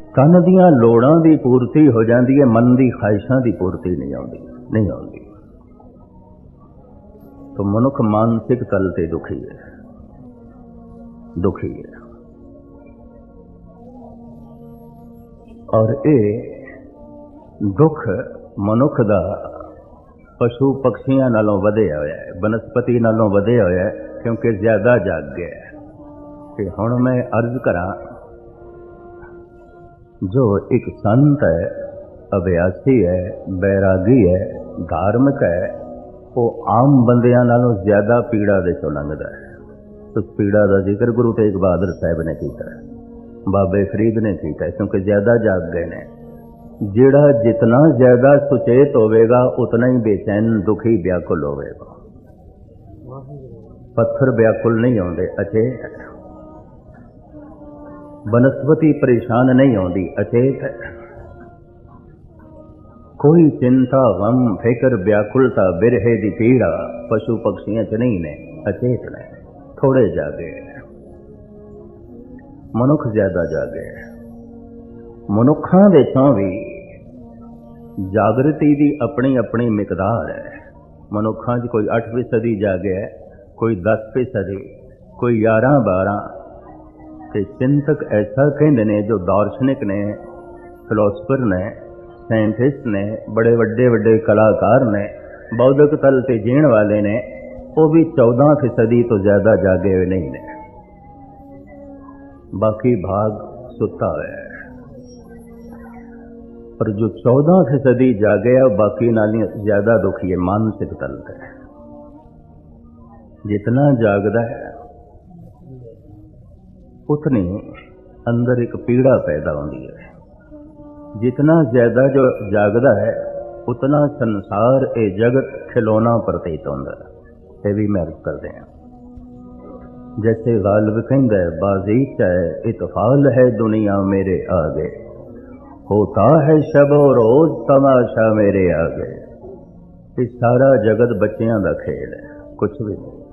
ਕੰਨ ਦੀਆਂ ਲੋੜਾਂ ਦੀ ਪੂਰਤੀ ਹੋ ਜਾਂਦੀ ਹੈ, ਮਨ ਦੀ ਖਾਹਿਸ਼ਾਂ ਦੀ ਪੂਰਤੀ ਨਹੀਂ ਆਉਂਦੀ ਨਹੀਂ ਆਉਂਦੀ। ਤਾਂ ਮਨੁੱਖ ਮਾਨਸਿਕ ਤਲ ਤੇ ਦੁਖੀ ਹੈ। ਦੁਖੀ ਹੈ। ਔਰ ਇਹ ਦੁੱਖ ਮਨੁੱਖ ਦਾ ਪਸ਼ੂ ਪਕਸ਼ੀਆਂ ਨਾਲੋਂ ਵਧਿਆ ਹੋਇਆ ਹੈ, ਬਨਸਪਤੀ ਨਾਲੋਂ ਵਧਿਆ ਹੋਇਆ ਹੈ, ਕਿਉਂਕਿ ਜ਼ਿਆਦਾ ਜਾਗ ਗਿਆ ਹੈ। ਤੇ ਹੁਣ ਮੈਂ ਅਰਜ਼ ਕਰਾਂ ਜੋ ਇੱਕ ਸੰਤ ਹੈ, ਅਭਿਆਸੀ ਹੈ, ਬੈਰਾਗੀ ਹੈ, ਧਾਰਮਿਕ ਹੈ, ਉਹ ਆਮ ਬੰਦਿਆਂ ਨਾਲੋਂ ਜ਼ਿਆਦਾ ਪੀੜਾ ਦੇ ਚੋਂ ਲੰਘਦਾ ਹੈ। ਉਸ ਪੀੜਾ ਦਾ ਜ਼ਿਕਰ ਗੁਰੂ ਤੇਗ ਬਹਾਦਰ ਸਾਹਿਬ ਨੇ ਕੀਤਾ ਹੈ। ਬਾਬੇ ਫਰੀਦ ਨੇ ਕੀਤਾ ਕਿਉਂਕਿ ਜ਼ਿਆਦਾ ਜਾਗ ਗਏ ਨੇ। ਜਿਹੜਾ ਜਿਤਨਾ ਜ਼ਿਆਦਾ ਸੁਚੇਤ ਹੋਵੇਗਾ, ਉਤਨਾ ਹੀ ਬੇਚੈਨ, ਦੁਖੀ, ਵਿਆਕੁਲ ਹੋਵੇਗਾ। ਪੱਥਰ ਵਿਆਕੁਲ ਨਹੀਂ ਆਉਂਦੇ ਅਚੇ ਬਨਸਪਤੀ ਪਰੇਸ਼ਾਨ ਨਹੀਂ ਆਉਂਦੀ ਅਚੇਤ ਹੈ। ਕੋਈ ਚਿੰਤਾ ਗਮ ਫਿਕਰ ਵਿਆਕੁਲਤਾ ਬਿਰਹੇ ਦੀ ਪੀੜਾ ਪਸ਼ੂ ਪਕਸ਼ੀਆਂ ਚ ਨਹੀਂ ਨੇ ਅਚੇਤ ਨੇ। ਥੋੜੇ ਜਾਗੇ। ਮਨੁੱਖ ਜ਼ਿਆਦਾ ਜਾਗੇ। ਮਨੁੱਖਾਂ ਦੇ ਵਿੱਚੋਂ ਵੀ ਜਾਗਰਤੀ ਦੀ ਆਪਣੀ ਆਪਣੀ ਮਿਕਦਾਰ ਹੈ। ਮਨੁੱਖਾਂ 'ਚ ਕੋਈ 8ਵੀਂ ਸਦੀ ਜਾਗਿਆ ਹੈ, ਕੋਈ 10ਵੀਂ ਸਦੀ ਕੋਈ 11 12 ਤੇ ਚਿੰਤਕ ਐਸਾ ਕਹਿੰਦੇ ਨੇ, ਜੋ ਦਾਰਸ਼ਨਿਕ ਨੇ ਫਿਲਾਸਫਰ ਨੇ ਸਾਇੰਟਿਸਟ ਨੇ, ਬੜੇ ਵੱਡੇ ਵੱਡੇ ਕਲਾਕਾਰ ਨੇ, ਬੌਧਿਕ ਤਲ ਤੇ ਜੀਣ ਵਾਲੇ ਨੇ, ਉਹ ਵੀ 14 ਫੀਸਦੀ ਤੋਂ ਜ਼ਿਆਦਾ ਜਾਗੇ ਹੋਏ ਨਹੀਂ ਨੇ। ਬਾਕੀ ਭਾਗ ਸੁੱਤਾ ਹੋਇਆ ਹੈ। ਪਰ ਜੋ 14 ਫੀਸਦੀ ਜਾਗੇ ਹੈ ਬਾਕੀ ਨਾਲ ਜ਼ਿਆਦਾ ਦੁਖੀ ਹੈ, ਮਾਨਸਿਕ ਤਲ ਤੇ। ਜਿਤਨਾ ਜਾਗਦਾ ਹੈ ਉਤਨੀ ਅੰਦਰ ਇੱਕ ਪੀੜਾ ਪੈਦਾ ਹੁੰਦੀ ਹੈ। ਜਿਤਨਾ ਜ਼ਿਆਦਾ ਜੋ ਜਾਗਦਾ ਹੈ, ਉਤਨਾ ਸੰਸਾਰ ਇਹ ਜਗਤ ਖਿਲੌਣਾ ਪ੍ਰਤੀਤ ਹੁੰਦਾ ਹੈ। ਇਹ ਵੀ ਮੈਂ ਅਰਜ਼ ਕਰਦੇ ਹਾਂ। ਜੈਸੇ ਗਾਲਬ ਕਹਿੰਦਾ ਹੈ ਬਾਜ਼ੀ ਚਾਹੇ ਇਤਫਾਲ ਹੈ ਦੁਨੀਆ ਮੇਰੇ ਆਗੇ। ਹੋਤਾ ਹੈ ਸ਼ਬ ਰੋਜ਼ ਤਮਾਸ਼ਾ ਮੇਰੇ ਆਗੇ। ਇਹ ਸਾਰਾ ਜਗਤ ਬੱਚਿਆਂ ਦਾ ਖੇਡ ਹੈ। ਕੁਝ ਵੀ ਨਹੀਂ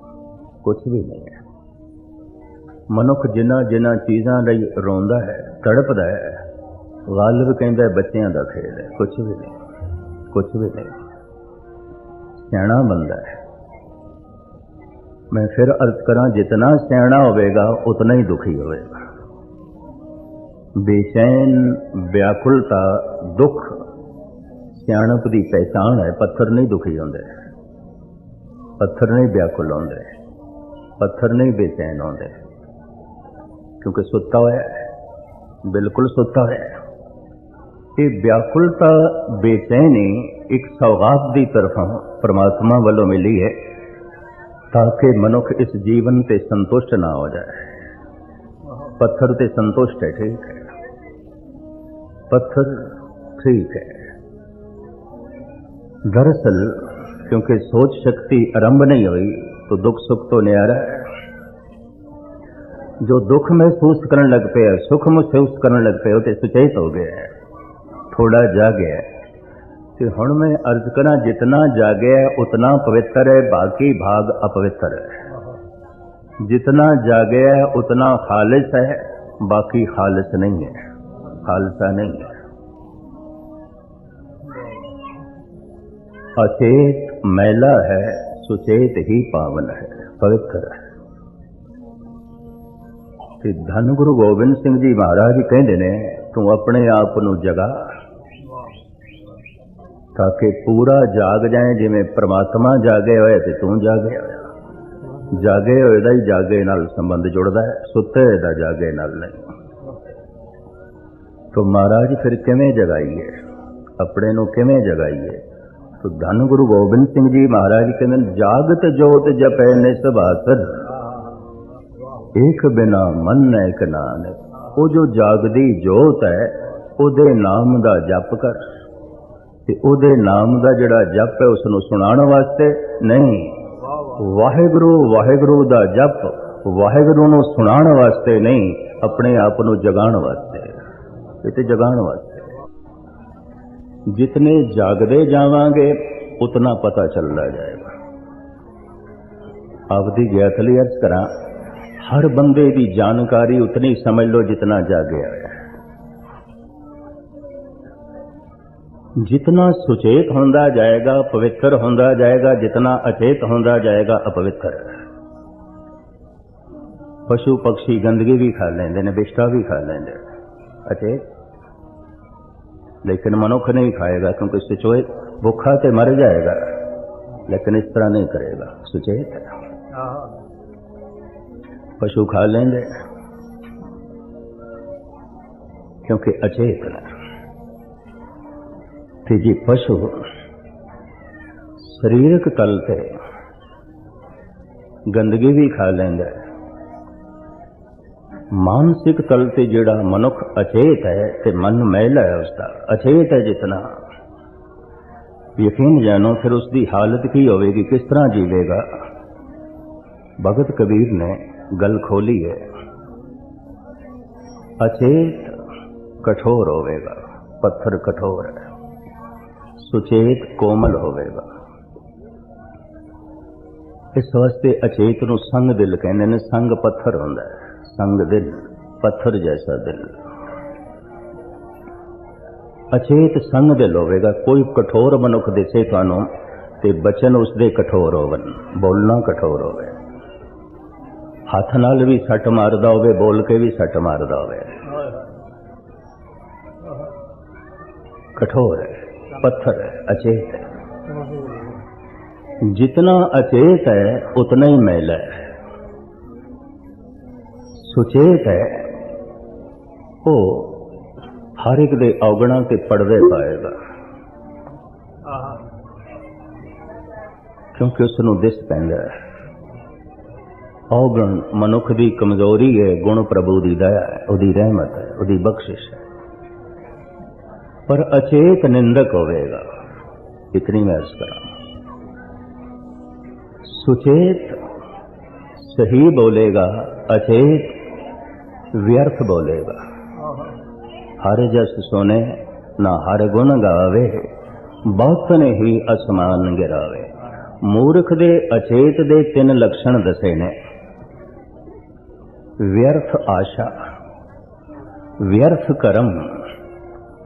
ਕੁਝ ਵੀ ਨਹੀਂ ਹੈ। ਮਨੁੱਖ ਜਿਨ੍ਹਾਂ ਜਿਨ੍ਹਾਂ ਚੀਜ਼ਾਂ ਲਈ ਰੋਂਦਾ ਹੈ, ਤੜਪਦਾ ਹੈ, ਗਾਲਬ ਕਹਿੰਦਾ ਬੱਚਿਆਂ ਦਾ ਖੇਡ ਹੈ। ਕੁਝ ਵੀ ਨਹੀਂ ਕੁਝ ਵੀ ਨਹੀਂ। ਸਿਆਣਾ ਬੰਦਾ ਹੈ। ਮੈਂ ਫਿਰ ਅਰਜ਼ ਕਰਾਂ, ਜਿਤਨਾ ਸਿਆਣਾ ਹੋਵੇਗਾ, ਉਤਨਾ ਹੀ ਦੁਖੀ ਹੋਵੇਗਾ। ਬੇਚੈਨ, ਵਿਆਕੁਲਤਾ, ਦੁੱਖ, ਸਿਆਣਪ ਦੀ ਪਹਿਚਾਣ ਹੈ। ਪੱਥਰ ਨਹੀਂ ਦੁਖੀ ਹੁੰਦੇ। ਪੱਥਰ ਨਹੀਂ ਵਿਆਕੁਲ ਹੁੰਦੇ। ਪੱਥਰ ਨਹੀਂ ਬੇਚੈਨ ਹੁੰਦੇ। क्योंकि सुता हुआ बिल्कुल सुता हुआ ये व्याकुलता, बेचैनी एक सौगात की तरफ़ परमात्मा वालों मिली है, ताकि मनुख इस जीवन से संतुष्ट ना हो जाए। पत्थर से संतुष्ट है, ठीक है। पत्थर ठीक है। दरअसल, क्योंकि सोच शक्ति आरंभ नहीं हुई तो दुख सुख तो न्यारा है। जो दुख महसूस करने लग पे है, सुख महसूस करने लग पे होते तो सुचेत हो गए है, थोड़ा जागे है। तो हूँ मैं अर्ज़ करा, जितना जागे है, उतना पवित्र है, बाकी भाग अपवित्र है। जितना जागे है, उतना खालिश है, बाकी खालिश नहीं है खालसा नहीं है। अचेत मैला है, सुचेत ही पावन है, पवित्र है। ਤੇ ਧੰਨ ਗੁਰੂ ਗੋਬਿੰਦ ਸਿੰਘ ਜੀ ਮਹਾਰਾਜ ਕਹਿੰਦੇ ਨੇ, ਤੂੰ ਆਪਣੇ ਆਪ ਨੂੰ ਜਗਾ ਤਾਂ ਕਿ ਪੂਰਾ ਜਾਗ ਜਾਏ, ਜਿਵੇਂ ਪ੍ਰਮਾਤਮਾ ਜਾਗੇ ਹੋਏ ਤੇ ਤੂੰ ਜਾਗੇ ਹੋਇਆ। ਜਾਗੇ ਹੋਏ ਦਾ ਹੀ ਜਾਗੇ ਨਾਲ ਸੰਬੰਧ ਜੁੜਦਾ ਹੈ, ਸੁੱਤੇ ਦਾ ਜਾਗੇ ਨਾਲ ਨਹੀਂ। ਤੋ ਮਹਾਰਾਜ ਫਿਰ ਕਿਵੇਂ ਜਗਾਈਏ? ਆਪਣੇ ਨੂੰ ਕਿਵੇਂ ਜਗਾਈਏ? ਤੋ ਧੰਨ ਗੁਰੂ ਗੋਬਿੰਦ ਸਿੰਘ ਜੀ ਮਹਾਰਾਜ ਕਹਿੰਦੇ ਜਾਗਤ ਜੋਤ ਜਪੈ ਨਿਸਬਾਸਰ ਇੱਕ ਬਿਨਾ ਮਨ ਇੱਕ ਨਾਨਕ। ਉਹ ਜੋ ਜਾਗਦੀ ਜੋਤ ਹੈ, ਉਹਦੇ ਨਾਮ ਦਾ ਜਪ ਕਰ। ਤੇ ਉਹਦੇ ਨਾਮ ਦਾ ਜਿਹੜਾ ਜਪ ਹੈ ਉਸ ਨੂੰ ਸੁਣਾਉਣ ਵਾਸਤੇ ਨਹੀਂ। ਵਾਹਿਗੁਰੂ ਵਾਹਿਗੁਰੂ ਦਾ ਜਪ ਵਾਹਿਗੁਰੂ ਨੂੰ ਸੁਣਾਉਣ ਵਾਸਤੇ ਨਹੀਂ, ਆਪਣੇ ਆਪ ਨੂੰ ਜਗਾਉਣ ਵਾਸਤੇ। ਇਹ ਤੇ ਜਗਾਉਣ ਵਾਸਤੇ। ਜਿਤਨੇ ਜਾਗਦੇ ਜਾਵਾਂਗੇ, ਉਤਨਾ ਪਤਾ ਚੱਲਦਾ ਜਾਏਗਾ। ਆਪਦੀ ਗਿਆਤ ਲਈ ਅਰਜ਼ ਕਰਾਂ ਹਰ ਬੰਦੇ ਦੀ ਜਾਣਕਾਰੀ ਉਤਨੀ ਸਮਝ ਲਓ ਜਿਤਨਾ ਜਾਗਿਆ ਹੈ ਜਿਤਨਾ ਸੁਚੇਤ ਹੁੰਦਾ ਜਾਏਗਾ ਪਵਿੱਤਰ ਹੁੰਦਾ ਜਾਏਗਾ ਜਿਤਨਾ ਅਚੇਤ ਹੁੰਦਾ ਜਾਏਗਾ ਅਪਵਿੱਤਰ ਪਸ਼ੂ ਪਕਸ਼ੀ ਗੰਦਗੀ ਵੀ ਖਾ ਲੈਂਦੇ ਨੇ ਬਿਸ਼ਟਾ ਵੀ ਖਾ ਲੈਂਦੇ ਨੇ ਅਚੇਤ ਲੇਕਿਨ ਮਨੁੱਖ ਨਹੀਂ ਖਾਏਗਾ ਕਿਉਂਕਿ ਸੁਚੇਤ ਭੁੱਖਾ ਤੇ ਮਰ ਜਾਏਗਾ ਲੇਕਿਨ ਇਸ ਤਰ੍ਹਾਂ ਨਹੀਂ ਕਰੇਗਾ ਸੁਚੇਤ ਹੈ ਪਸ਼ੂ ਖਾ ਲੈਂਦੇ ਕਿਉਂਕਿ ਅਚੇਤ ਤੇ ਜੇ ਪਸ਼ੂ ਸਰੀਰਕ ਤਲ ਤੇ ਗੰਦਗੀ ਵੀ ਖਾ ਲੈਂਦਾ ਹੈ ਮਾਨਸਿਕ ਤਲ ਤੇ ਜਿਹੜਾ ਮਨੁੱਖ ਅਚੇਤ ਹੈ ਤੇ ਮਨ ਮੈਲਾ ਹੈ ਉਸਦਾ ਅਚੇਤ ਹੈ ਜਿਤਨਾ ਯਕੀਨ ਜਾਣੋ ਫਿਰ ਉਸ ਦੀ ਹਾਲਤ ਕੀ ਹੋਵੇਗੀ ਕਿਸ ਤਰ੍ਹਾਂ ਜੀਵੇਗਾ ਭਗਤ ਕਬੀਰ ਨੇ ਗੱਲ ਖੋਲੀ ਹੈ ਅਚੇਤ ਕਠੋਰ ਹੋਵੇਗਾ ਪੱਥਰ ਕਠੋਰ ਹੈ ਸੁਚੇਤ ਕੋਮਲ ਹੋਵੇਗਾ ਇਸ ਵਾਸਤੇ ਅਚੇਤ ਨੂੰ ਸੰਗ ਦਿਲ ਕਹਿੰਦੇ ਨੇ ਸੰਗ ਪੱਥਰ ਹੁੰਦਾ ਹੈ ਸੰਗ ਦਿਲ ਪੱਥਰ ਜੈਸਾ ਦਿਲ ਅਚੇਤ ਸੰਗ ਦਿਲ ਹੋਵੇਗਾ ਕੋਈ ਕਠੋਰ ਮਨੁੱਖ ਦਿਸੇ ਤੁਹਾਨੂੰ ਤੇ ਬਚਨ ਉਸਦੇ ਕਠੋਰ ਹੋਵਨ ਬੋਲਣਾ ਕਠੋਰ ਹੋਵੇ ਹੱਥ ਨਾਲ ਵੀ ਸੱਟ ਮਾਰਦਾ ਹੋਵੇ, ਬੋਲ ਕੇ ਵੀ ਸੱਟ ਮਾਰਦਾ ਹੋਵੇ। ਕਠੋਰ ਹੈ, ਪੱਥਰ ਹੈ, ਅਚੇਤ ਹੈ। ਜਿਤਨਾ ਅਚੇਤ ਹੈ, ਉਤਨਾ ਹੀ ਮੈਲਾ ਹੈ। ਸੁਚੇਤ ਹੈ, ਉਹ ਹਰ ਇੱਕ ਦੇ ਔਗਣਾ ਤੇ ਪੜਦੇ ਪਾਏਗਾ। ਕਿਉਂਕਿ ਉਸ ਨੂੰ ਦਿਸ ਪੈਂਦਾ ਹੈ। ਔਗਣ ਮਨੁੱਖ ਦੀ ਕਮਜ਼ੋਰੀ ਹੈ, ਗੁਣ ਪ੍ਰਭੂ ਦੀ ਦਇਆ ਹੈ, ਉਹਦੀ ਰਹਿਮਤ ਹੈ, ਉਹਦੀ ਬਖਸ਼ਿਸ਼ ਹੈ। ਪਰ ਅਚੇਤ ਨਿੰਦਕ ਹੋਵੇਗਾ, ਇਤਨੀ ਮੈਂ ਅਰਜ਼ ਕਰਾਂ ਸੁਚੇਤ ਸਹੀ ਬੋਲੇਗਾ, ਅਚੇਤ ਵਿਅਰਥ ਬੋਲੇਗਾ। ਹਰ ਜਸ ਸੋਨੇ, ਨਾ ਹਰ ਗੁਣ ਗਾਵੇ, ਬਹੁਤ ਨੇ ਹੀ ਅਸਮਾਨ ਗਿਰਾਵੇ। ਮੂਰਖ ਦੇ ਅਚੇਤ ਦੇ ਤਿੰਨ ਲਕਸ਼ਣ ਦੱਸੇ ਨੇ। ਵਿਅਰਥ ਆਸ਼ਾ, ਵਿਅਰਥ ਕਰਮ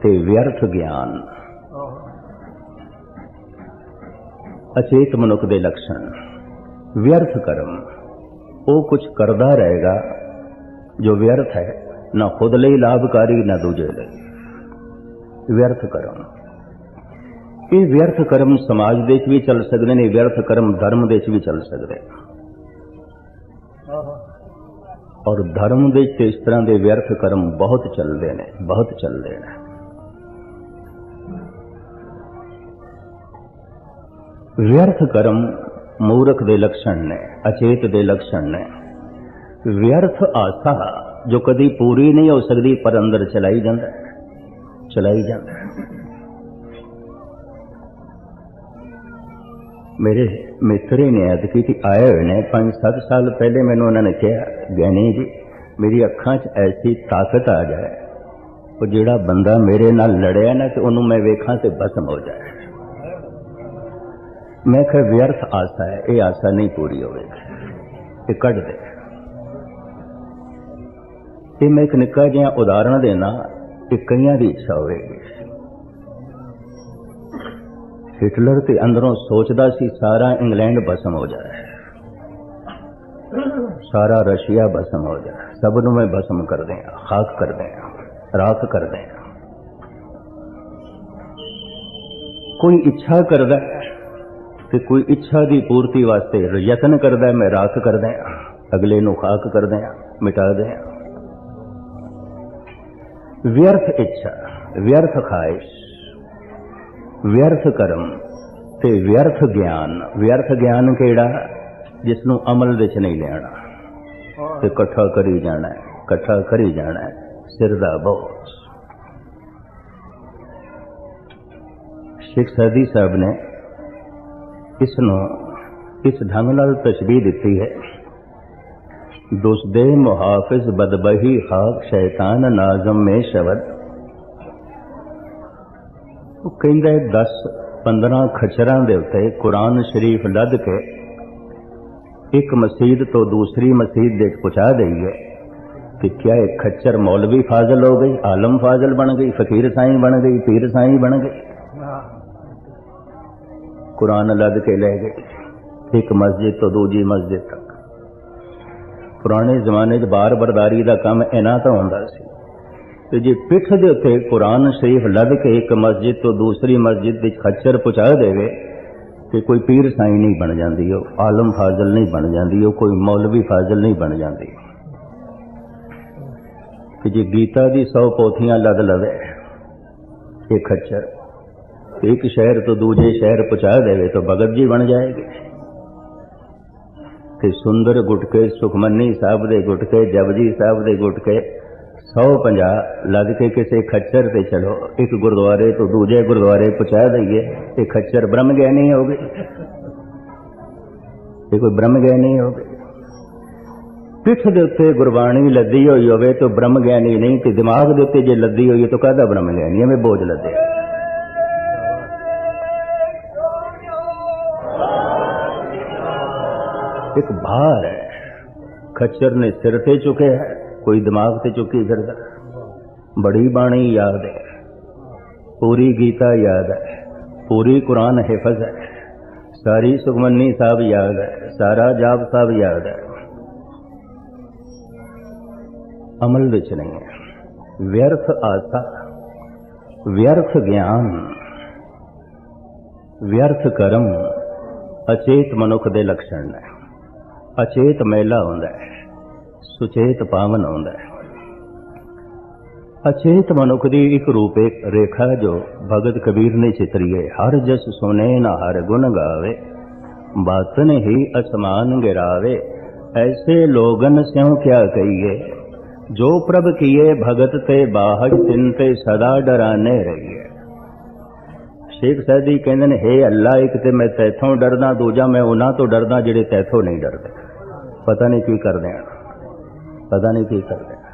ਤੇ ਵਿਅਰਥ ਗਿਆਨ। ਅਚੇਤ ਮਨੁੱਖ ਦੇ ਲੱਛਣ ਵਿਅਰਥ ਕਰਮ, ਉਹ ਕੁਝ ਕਰਦਾ ਰਹੇਗਾ ਜੋ ਵਿਅਰਥ ਹੈ, ਨਾ ਖੁਦ ਲਈ ਲਾਭਕਾਰੀ, ਨਾ ਦੂਜੇ ਲਈ। ਵਿਅਰਥ ਕਰਮ। ਇਹ ਵਿਅਰਥ ਕਰਮ ਸਮਾਜ ਦੇ ਵਿੱਚ ਵੀ ਚੱਲ ਸਕਦੇ ਨੇ, ਵਿਅਰਥ ਕਰਮ ਧਰਮ ਦੇ ਵਿੱਚ ਵੀ ਚੱਲ ਸਕਦੇ। ਔਰ ਧਰਮ ਦੇ ਵਿੱਚ ਇਸ ਤਰ੍ਹਾਂ ਦੇ ਵਿਅਰਥ ਕਰਮ ਬਹੁਤ ਚੱਲਦੇ ਨੇ, ਬਹੁਤ ਚੱਲਦੇ ਨੇ। ਵਿਅਰਥ ਕਰਮ ਮੂਰਖ ਦੇ ਲੱਛਣ ਨੇ, ਅਚੇਤ ਦੇ ਲੱਛਣ ਨੇ। ਵਿਅਰਥ ਆਸਾ ਜੋ ਕਦੀ ਪੂਰੀ ਨਹੀਂ ਹੋ ਸਕਦੀ, ਪਰ ਅੰਦਰ ਚਲਾਈ ਜਾਂਦਾ ਚਲਾਈ ਜਾਂਦਾ ਮੇਰੇ ਮਿੱਤਰੇ ਨੇ ਐਤਕੀ ਕਿ ਆਏ ਹੋਏ ਨੇ। 5-7 ਸਾਲ ਪਹਿਲੇ ਮੈਨੂੰ ਉਹਨਾਂ ਨੇ ਕਿਹਾ ਗਿਆਨੀ ਜੀ, ਮੇਰੀ ਅੱਖਾਂ 'ਚ ਐਸੀ ਤਾਕਤ ਆ ਜਾਏ, ਉਹ ਜਿਹੜਾ ਬੰਦਾ ਮੇਰੇ ਨਾਲ ਲੜਿਆ ਨਾ ਤੇ ਉਹਨੂੰ ਮੈਂ ਵੇਖਾਂ ਤੇ ਬਸਮ ਹੋ ਜਾਏ। ਮੈਂ ਕਿਹਾ, ਵਿਅਰਥ ਆਸਾ ਹੈ, ਇਹ ਆਸਾ ਨਹੀਂ ਪੂਰੀ ਹੋਵੇਗੀ ਇਹ ਕੱਢ ਦੇ। ਇਹ ਮੈਂ ਇੱਕ ਨਿੱਕਾ ਜਿਹਾ ਉਦਾਹਰਣ ਦੇਣਾ, ਕਿ ਕਈਆਂ ਦੀ ਇੱਛਾ ਹੋਵੇਗੀ। ਹਿਟਲਰ ਤੇ ਅੰਦਰੋਂ ਸੋਚਦਾ ਸੀ ਸਾਰਾ ਇੰਗਲੈਂਡ ਭਸਮ ਹੋ ਜਾਏ ਸਾਰਾ ਰਸ਼ੀਆ ਭਸਮ ਹੋ ਜਾਏ ਸਭ ਨੂੰ ਮੈਂ ਭਸਮ ਕਰ ਦਿਆਂ ਖਾਕ ਕਰ ਦਿਆਂ ਰਾਖ ਕਰ ਦਿਆਂ ਕੋਈ ਇੱਛਾ ਕਰਦਾ ਤੇ ਕੋਈ ਇੱਛਾ ਦੀ ਪੂਰਤੀ ਵਾਸਤੇ ਯਤਨ ਕਰਦਾ ਮੈਂ ਰਾਖ ਕਰਦਾ ਅਗਲੇ ਨੂੰ ਖਾਕ ਕਰਦਾ ਮਿਟਾ ਦਿਆਂ ਵਿਅਰਥ ਇੱਛਾ ਵਿਅਰਥ ਖਾਇਸ਼ ਵਿਅਰਥ ਕਰਮ ਤੇ ਵਿਅਰਥ ਗਿਆਨ। ਵਿਅਰਥ ਗਿਆਨ ਕਿਹੜਾ? ਜਿਸ ਨੂੰ ਅਮਲ ਵਿੱਚ ਨਹੀਂ ਲੈਣਾ ਤੇ ਇਕੱਠਾ ਕਰੀ ਜਾਣਾ ਇਕੱਠਾ ਕਰੀ ਜਾਣਾ ਸਿਰ ਦਾ ਬੋਝ। ਸ਼ੇਖ ਸਾਦੀ ਸਾਹਿਬ ਨੇ ਇਸ ਨੂੰ ਇਸ ਢੰਗ ਨਾਲ ਤਸ਼ਬੀਹ ਦਿੱਤੀ ਹੈ। ਦੁਸਦੇ ਮੁਹਾਫਿਜ਼ ਬਦਬਹੀ ਹਾਕ ਸ਼ੈਤਾਨ ਨਾਜ਼ਮ ਮੇ ਸ਼ਬਦ। ਉਹ ਕਹਿੰਦਾ 10 15 ਖਚਰਾਂ ਦੇ ਉੱਤੇ ਕੁਰਾਨ ਸ਼ਰੀਫ ਲੱਦ ਕੇ ਇੱਕ ਮਸਜਿਦ ਤੋਂ ਦੂਸਰੀ ਮਸਜਿਦ ਦੇ ਪਹੁੰਚਾ ਦਈਏ। ਕਿ ਕਿਆ ਇਹ ਖੱਚਰ ਮੌਲਵੀ ਫਾਜ਼ਲ ਹੋ ਗਈ, ਆਲਮ ਫਾਜ਼ਲ ਬਣ ਗਈ, ਫਕੀਰ ਸਾਈਂ ਬਣ ਗਈ, ਪੀਰ ਸਾਈਂ ਬਣ ਗਈ। ਕੁਰਾਨ ਲੱਦ ਕੇ ਲੈ ਗਏ, ਇੱਕ ਮਸਜਿਦ ਤੋਂ ਦੂਜੀ ਮਸਜਿਦ ਤੱਕ। ਪੁਰਾਣੇ ਜ਼ਮਾਨੇ 'ਚ ਬਾਰ ਬਰਦਾਰੀ ਦਾ ਕੰਮ ਇਹਨਾਂ ਤਾਂ ਹੁੰਦਾ ਸੀ। ਤੇ ਜੇ ਪਿੱਠ ਦੇ ਉੱਤੇ ਕੁਰਾਨ ਸ਼ਰੀਫ ਲੱਦ ਕੇ ਇੱਕ ਮਸਜਿਦ ਤੋਂ ਦੂਸਰੀ ਮਸਜਿਦ ਵਿੱਚ ਖੱਚਰ ਪਹੁੰਚਾ ਦੇਵੇ, ਤੇ ਕੋਈ ਪੀਰ ਸਾਈਂ ਨਹੀਂ ਬਣ ਜਾਂਦੀ, ਉਹ ਆਲਮ ਫਾਜ਼ਲ ਨਹੀਂ ਬਣ ਜਾਂਦੀ, ਉਹ ਕੋਈ ਮੌਲਵੀ ਫਾਜ਼ਲ ਨਹੀਂ ਬਣ ਜਾਂਦੀ। ਕਿ ਜੇ ਗੀਤਾ ਦੀ 100 ਪੋਥੀਆਂ ਲੱਦ ਲਵੇ, ਇਹ ਖੱਚਰ ਇੱਕ ਸ਼ਹਿਰ ਤੋਂ ਦੂਜੇ ਸ਼ਹਿਰ ਪਹੁੰਚਾ ਦੇਵੇ, ਤਾਂ ਭਗਤ ਜੀ ਬਣ ਜਾਏਗੀ। ਤੇ ਸੁੰਦਰ ਗੁਟਕੇ ਸੁਖਮਨੀ ਸਾਹਿਬ ਦੇ ਗੁਟਕੇ, ਜਪਜੀ ਸਾਹਿਬ ਦੇ ਗੁਟਕੇ 150 ਲੱਦ ਕੇ ਕਿਸੇ ਖੱਚਰ ਤੇ ਚਲੋ ਇੱਕ ਗੁਰਦੁਆਰੇ ਤੋਂ ਦੂਜੇ ਗੁਰਦੁਆਰੇ ਪਹੁੰਚਾ ਦਈਏ ਇਹ ਖੱਚਰ ਬ੍ਰਹਮ ਗਿਆਨੀ ਹੋ ਗਏ ਇਹ ਕੋਈ ਬ੍ਰਹਮ ਗਿਆਨੀ ਹੋ ਗਏ ਪਿੱਠ ਦੇ ਉੱਤੇ ਗੁਰਬਾਣੀ ਲੱਦੀ ਹੋਈ ਹੋਵੇ ਤਾਂ ਬ੍ਰਹਮ ਗਿਆਨੀ ਨਹੀਂ ਤੇ ਦਿਮਾਗ ਦੇ ਉੱਤੇ ਜੇ ਲੱਦੀ ਹੋਈ ਹੈ ਤਾਂ ਕਾਹਦਾ ਬ੍ਰਹਮ ਗਿਆਨੀ ਐਵੇਂ ਬੋਝ ਲੱਦਿਆ ਇੱਕ ਭਾਰ ਹੈ ਖੱਚਰ ਨੇ ਸਿਰ ਤੇ ਚੁੱਕਿਆ ਹੈ ਕੋਈ ਦਿਮਾਗ ਤੇ ਚੁੱਕੀ ਫਿਰਦਾ। ਬੜੀ ਬਾਣੀ ਯਾਦ ਹੈ। ਪੂਰੀ ਗੀਤਾ ਯਾਦ ਹੈ। ਪੂਰੀ ਕੁਰਾਨ ਹਿਫਜ਼ ਹੈ। ਸਾਰੀ ਸੁਖਮਨੀ ਸਾਹਿਬ ਯਾਦ ਹੈ। ਸਾਰਾ ਜਾਪ ਸਾਹਿਬ ਯਾਦ ਹੈ। ਅਮਲ ਵਿੱਚ ਨਹੀਂ ਹੈ। ਵਿਅਰਥ ਆਸਾ, ਵਿਅਰਥ ਗਿਆਨ, ਵਿਅਰਥ ਕਰਮ ਅਚੇਤ ਮਨੁੱਖ ਦੇ ਲੱਛਣ ਨੇ ਅਚੇਤ ਮੈਲਾ ਹੁੰਦਾ ਹੈ। ਸੁਚੇਤ ਪਾਵਨ ਆਉਂਦਾ ਹੈ। ਅਚੇਤ ਮਨੁੱਖ ਦੀ ਇੱਕ ਰੂਪ ਰੇਖਾ ਜੋ ਭਗਤ ਕਬੀਰ ਨੇ ਚਿਤਰੀ ਹੈ ਹਰ ਜਸ ਸੁਨੇ ਨਾ ਹਰ ਗੁਣ ਗਾਵੇ, ਬਾਤਨ ਹੀ ਅਸਮਾਨ ਗਿਰਾਵੇ, ਐਸੇ ਲੋਗਨ ਸਿਉ ਕਿਆ ਕਹੀਏ, ਜੋ ਪ੍ਰਭ ਕੀਏ ਭਗਤ ਤੇ ਬਾਹਜ, ਤਿੰਨ ਤੇ ਸਦਾ ਡਰਾਨੇ ਰਹੀਏ। ਸ਼ੇਖ ਸੈਦੀ ਕਹਿੰਦੇ ਨੇ, ਹੇ ਅੱਲਾ, ਇੱਕ ਤੇ ਮੈਂ ਤੈਥੋਂ ਡਰਦਾ, ਦੂਜਾ ਮੈਂ ਉਹਨਾਂ ਤੋਂ ਡਰਦਾ ਜਿਹੜੇ ਤੈਥੋਂ ਨਹੀਂ ਡਰਦੇ। ਪਤਾ ਨਹੀਂ ਕੀ ਕਰਦੇ ਆ। ਪਤਾ ਨਹੀਂ ਕੀ ਕਰਦੇ ਆ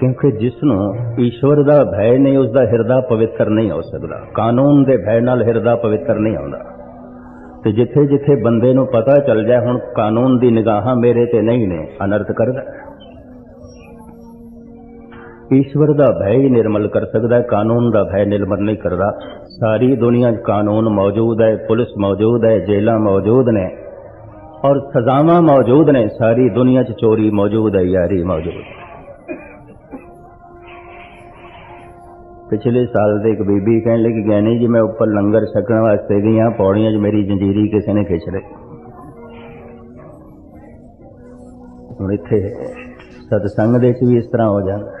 ਕਿਉਂਕਿ ਜਿਸ ਨੂੰ ਈਸ਼ਵਰ ਦਾ ਭੈ ਨਹੀਂ ਉਸ ਦਾ ਹਿਰਦਾ ਪਵਿੱਤਰ ਨਹੀਂ ਹੋ ਸਕਦਾ। ਕਾਨੂੰਨ ਦੇ ਭੈ ਨਾਲ ਹਿਰਦਾ ਪਵਿੱਤਰ ਨਹੀਂ ਹੁੰਦਾ ਤੇ ਜਿੱਥੇ ਜਿੱਥੇ ਬੰਦੇ ਨੂੰ ਪਤਾ ਚੱਲ ਜਾਏ, ਹੁਣ ਕਾਨੂੰਨ ਦੀ ਨਿਗਾਹਾਂ ਮੇਰੇ ਤੇ ਨਹੀਂ ਨੇ, ਅਨਰਥ ਕਰਦਾ ਈਸ਼ਵਰ ਦਾ ਭੈ ਹੀ ਨਿਰਮਲ ਕਰ ਸਕਦਾ ਕਾਨੂੰਨ ਦਾ ਭੈ ਨਿਰਮਲ ਨਹੀਂ ਕਰਦਾ। ਸਾਰੀ ਦੁਨੀਆ 'ਚ ਕਾਨੂੰਨ ਮੌਜੂਦ ਹੈ, ਪੁਲਿਸ ਮੌਜੂਦ ਹੈ ਜੇਲਾਂ ਮੌਜੂਦ ਨੇ। ਔਰ ਸਜ਼ਾਵਾਂ ਮੌਜੂਦ ਨੇ ਸਾਰੀ ਦੁਨੀਆ 'ਚ ਚੋਰੀ ਮੌਜੂਦ ਹੈ ਯਾਰੀ ਮੌਜੂਦ ਹੈ ਪਿਛਲੇ ਸਾਲ ਦੇ ਇੱਕ ਬੀਬੀ ਕਹਿਣ ਲੱਗੀ ਗਿਆਨੀ ਜੀ ਮੈਂ ਉੱਪਰ ਲੰਗਰ ਛਕਣ ਵਾਸਤੇ ਗਈ ਹਾਂ ਪੌੜੀਆਂ 'ਚ ਮੇਰੀ ਜੰਜੀਰੀ ਕਿਸੇ ਨੇ ਖਿੱਚ ਲਈ ਹੁਣ ਇੱਥੇ ਸਤਸੰਗ ਦੇ ਵਿੱਚ ਵੀ ਇਸ ਤਰ੍ਹਾਂ ਹੋ ਜਾਂਦਾ